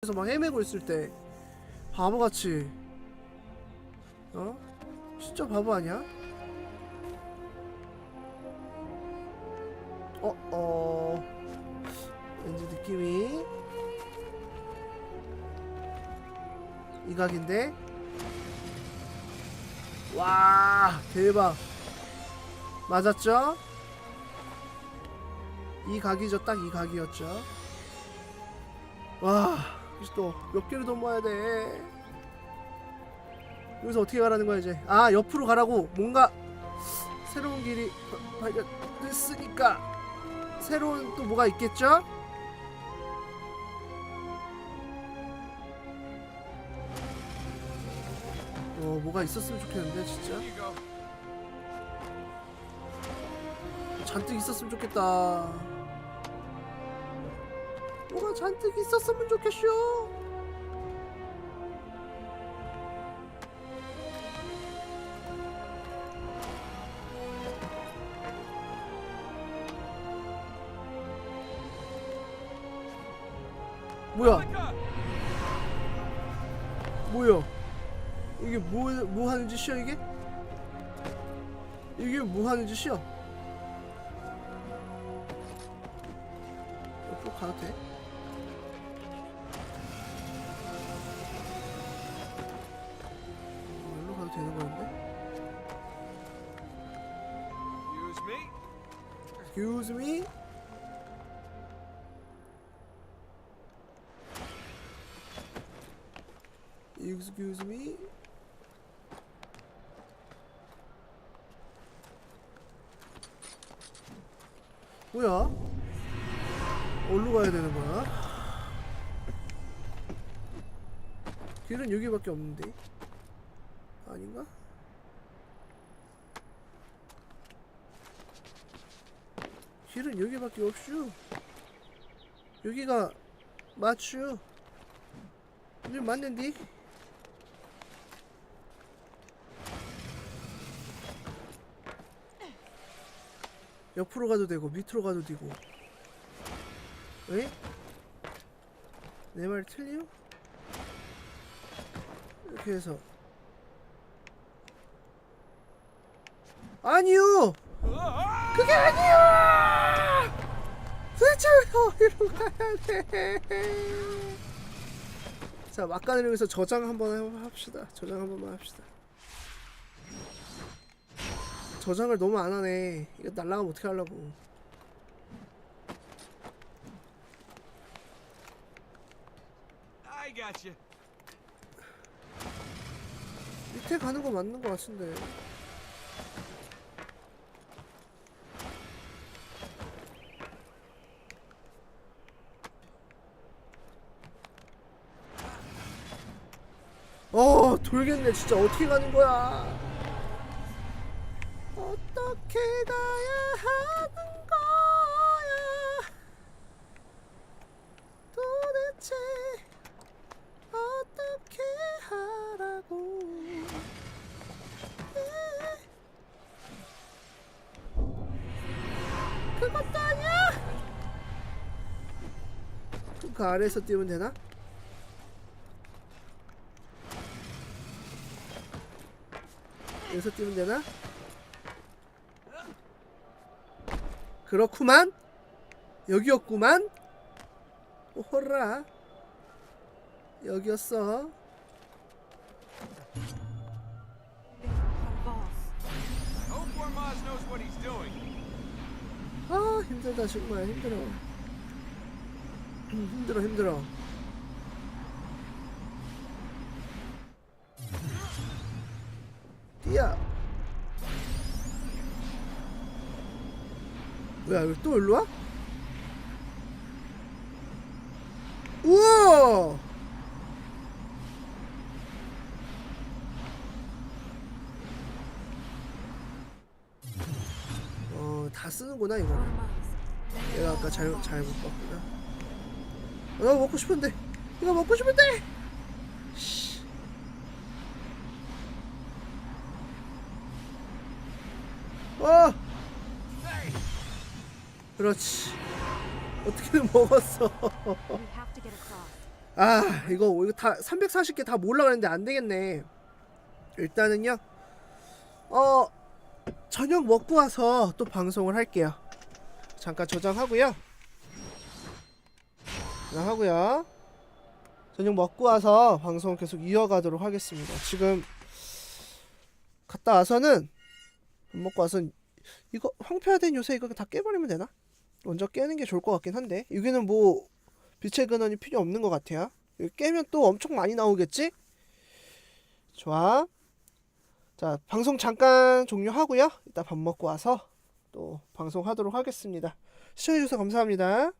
그래서 막 헤매고 있을 때 바보같이 어? 진짜 바보 아니야? 어, 어. 왠지 느낌이 이 각인데? 와, 대박. 맞았죠? 이 각이죠, 딱 이 각이었죠. 와, 이제 또 몇 개를 더 모아야 돼. 여기서 어떻게 가라는 거야 이제? 아, 옆으로 가라고. 뭔가 새로운 길이 바- 발견됐으니까 새로운 또 뭐가 있겠죠? 어, 뭐가 있었으면 좋겠는데 진짜. 잔뜩 있었으면 좋겠다. 뭐가 잔뜩 있었으면 좋겠쇼. 뭐야? 뭐야? 이게 뭐, 뭐 하는 짓이야 이게? 이게 뭐 하는 짓이야? 옆으로 가도 돼? 되는 거였는데? Excuse me? Excuse me? Excuse me? 뭐야? 어디로 가야 되는 거야? 길은 여기밖에 없는데 아닌가? 길은 여기밖에 없슈 여기가 맞슈 여기 맞는디? 옆으로 가도 되고 밑으로 가도 되고 에? 내말 틀려? 이렇게 해서 아니요! 그게 아니야! 도대체 왜 어디로 가야 돼? 자, 막간을 여기서 저장 한번 해- 합시다. 저장 한 번만 합시다. 저장을 너무 안 하네. 이거 날라가면 어떻게 하려고. 밑에 가는 거 맞는 거 같은데. 어 돌겠네 진짜. 어떻게 가는 거야? 어떻게 가야 하는 그것도 아니야 그 아래에서 뛰면 되나? 여기서 뛰면 되나? 그렇구만 여기였구만 오호라 여기였어 hope knows what he's doing. 아 힘들다 정말. 힘들어. 힘들어 힘들어. 뛰어. 뭐야 이거 또 일로 와? 우와 어 다 쓰는구나 이거 내가 아까 잘못 잘못 봤구나. 어, 나 먹고 싶은데. 이거 먹고 싶은데. 씨. 어. 그렇지. 어떻게든 먹었어. 아 이거 이거 다 340개 다 몰라 그랬는데 안 되겠네. 일단은요. 어 저녁 먹고 와서 또 방송을 할게요. 잠깐 저장하고요. 저장하고요. 저녁 먹고 와서 방송 계속 이어가도록 하겠습니다. 지금 갔다 와서는 밥 먹고 와서 이거 황폐화된 요새 이거 다 깨버리면 되나? 먼저 깨는 게 좋을 것 같긴 한데 여기는 뭐 빛의 근원이 필요 없는 것 같아요. 깨면 또 엄청 많이 나오겠지? 좋아. 자 방송 잠깐 종료하고요. 이따 밥 먹고 와서 또 방송하도록 하겠습니다. 시청해주셔서 감사합니다.